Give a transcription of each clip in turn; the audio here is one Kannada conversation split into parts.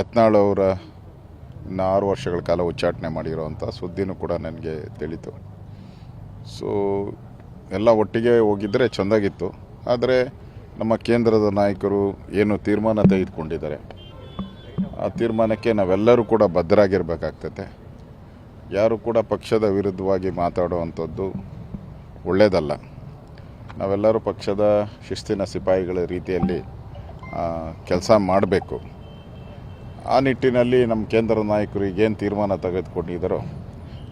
ಯತ್ನಾಳ್ ಅವರ ಇನ್ನು ಆರು ವರ್ಷಗಳ ಕಾಲ ಉಚ್ಚಾಟನೆ ಮಾಡಿರೋವಂಥ ಸುದ್ದಿನೂ ಕೂಡ ನನಗೆ ತಿಳಿತು. ಸೊ ಎಲ್ಲ ಒಟ್ಟಿಗೆ ಹೋಗಿದ್ದರೆ ಚೆಂದಾಗಿತ್ತು. ಆದರೆ ನಮ್ಮ ಕೇಂದ್ರದ ನಾಯಕರು ಏನು ತೀರ್ಮಾನ ತೆಗೆದುಕೊಂಡಿದ್ದಾರೆ? ಆ ತೀರ್ಮಾನಕ್ಕೆ ನಾವೆಲ್ಲರೂ ಕೂಡ ಬದ್ಧರಾಗಿರ್ಬೇಕಾಗ್ತದೆ ಯಾರು ಕೂಡ ಪಕ್ಷದ ವಿರುದ್ಧವಾಗಿ ಮಾತಾಡುವಂಥದ್ದು ಒಳ್ಳೆಯದಲ್ಲ ನಾವೆಲ್ಲರೂ ಪಕ್ಷದ ಶಿಸ್ತಿನ ಸಿಪಾಯಿಗಳ ರೀತಿಯಲ್ಲಿ ಕೆಲಸ ಮಾಡಬೇಕು. ಆ ನಿಟ್ಟಿನಲ್ಲಿ ನಮ್ಮ ಕೇಂದ್ರ ನಾಯಕರು ಈಗೇನು ತೀರ್ಮಾನ ತೆಗೆದುಕೊಂಡಿದ್ದಾರೋ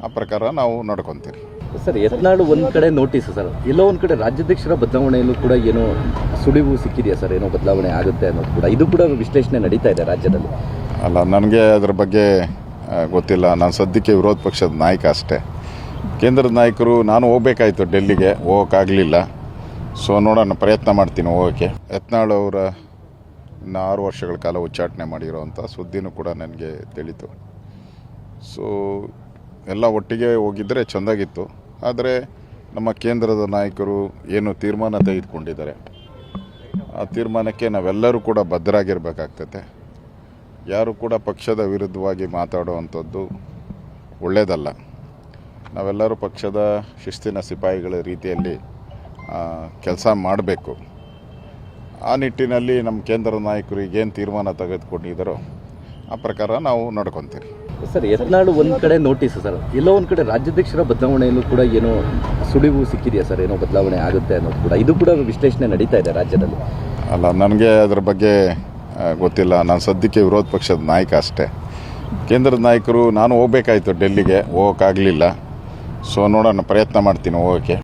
ಆ ಪ್ರಕಾರ ನಾವು ನಡ್ಕೊತೀವಿ ಸರ್ ಯತ್ನಾಳು ಒಂದು ಕಡೆ ನೋಟಿಸ್ ಸರ್. ಎಲ್ಲೋ ಒಂದು ಕಡೆ ರಾಜ್ಯಾಧ್ಯಕ್ಷರ ಬದಲಾವಣೆಯಲ್ಲೂ ಕೂಡ ಏನೋ ಸುಳಿವು ಸಿಕ್ಕಿದೆಯಾ ಸರ್? ಏನೋ ಬದಲಾವಣೆ ಆಗುತ್ತೆ ಅನ್ನೋದು ಕೂಡ. ಇದು ಕೂಡ ವಿಶ್ಲೇಷಣೆ ನಡೀತಾ ಇದೆ ರಾಜ್ಯದಲ್ಲಿ. ಅಲ್ಲ ನನಗೆ ಅದ್ರ ಬಗ್ಗೆ ಗೊತ್ತಿಲ್ಲ. ನಾನು ಸದ್ಯಕ್ಕೆ ವಿರೋಧ ಪಕ್ಷದ ನಾಯಕ ಅಷ್ಟೇ. ಕೇಂದ್ರದ ನಾಯಕರು ನಾನು ಹೋಗ್ಬೇಕಾಯ್ತು ಡೆಲ್ಲಿಗೆ. ಹೋಗೋಕ್ಕಾಗಲಿಲ್ಲ. ಸೊ ನೋಡೋಣ ಪ್ರಯತ್ನ ಮಾಡ್ತೀನಿ ಹೋಗೋಕ್ಕೆ. ಯತ್ನಾಳು ಅವರ ಇನ್ನು ವರ್ಷಗಳ ಕಾಲ ಉಚ್ಚಾಟನೆ ಮಾಡಿರೋವಂಥ ಸುದ್ದಿನೂ ಕೂಡ ನನಗೆ ತಿಳಿತು. ಸೊ ಎಲ್ಲ ಒಟ್ಟಿಗೆ ಹೋಗಿದ್ದರೆ ಚೆಂದಾಗಿತ್ತು. ಆದರೆ ನಮ್ಮ ಕೇಂದ್ರದ ನಾಯಕರು ಏನು ತೀರ್ಮಾನ ತೆಗೆದುಕೊಂಡಿದ್ದಾರೆ? ಆ ತೀರ್ಮಾನಕ್ಕೆ ನಾವೆಲ್ಲರೂ ಕೂಡ ಬದ್ಧರಾಗಿರ್ಬೇಕಾಗ್ತದೆ ಯಾರು ಕೂಡ ಪಕ್ಷದ ವಿರುದ್ಧವಾಗಿ ಮಾತಾಡುವಂಥದ್ದು ಒಳ್ಳೆಯದಲ್ಲ ನಾವೆಲ್ಲರೂ ಪಕ್ಷದ ಶಿಸ್ತಿನ ಸಿಪಾಯಿಗಳ ರೀತಿಯಲ್ಲಿ ಕೆಲಸ ಮಾಡಬೇಕು. ಆ ನಿಟ್ಟಿನಲ್ಲಿ ನಮ್ಮ ಕೇಂದ್ರ ನಾಯಕರು ಈಗೇನು ತೀರ್ಮಾನ ತೆಗೆದುಕೊಂಡಿದ್ದಾರೋ ಆ ಪ್ರಕಾರ ನಾವು ನೋಡ್ಕೊತೀವಿ ಸರ್ ಯತ್ನಾಳು ಒಂದು ಕಡೆ ನೋಟಿಸ್ ಸರ್. ಎಲ್ಲೋ ಒಂದು ಕಡೆ ರಾಜ್ಯಾಧ್ಯಕ್ಷರ ಬದಲಾವಣೆಯಲ್ಲೂ ಕೂಡ ಏನೋ ಸುಳಿವು ಸಿಕ್ಕಿದೆಯಾ ಸರ್? ಏನೋ ಬದಲಾವಣೆ ಆಗುತ್ತೆ ಅನ್ನೋದು ಕೂಡ. ಇದು ಕೂಡ ವಿಶ್ಲೇಷಣೆ ನಡೀತಾ ಇದೆ ರಾಜ್ಯದಲ್ಲಿ. ಅಲ್ಲ ನನಗೆ ಅದರ ಬಗ್ಗೆ ಗೊತ್ತಿಲ್ಲ. ನಾನು ಸದ್ಯಕ್ಕೆ ವಿರೋಧ ಪಕ್ಷದ ನಾಯಕ ಅಷ್ಟೇ. ಕೇಂದ್ರದ ನಾಯಕರು ನಾನು ಹೋಗ್ಬೇಕಾಯ್ತು ಡೆಲ್ಲಿಗೆ. ಹೋಗೋಕ್ಕಾಗಲಿಲ್ಲ. ಸೊ ನೋಡೋಣ ಪ್ರಯತ್ನ ಮಾಡ್ತೀನಿ ಹೋಗೋಕ್ಕೆ.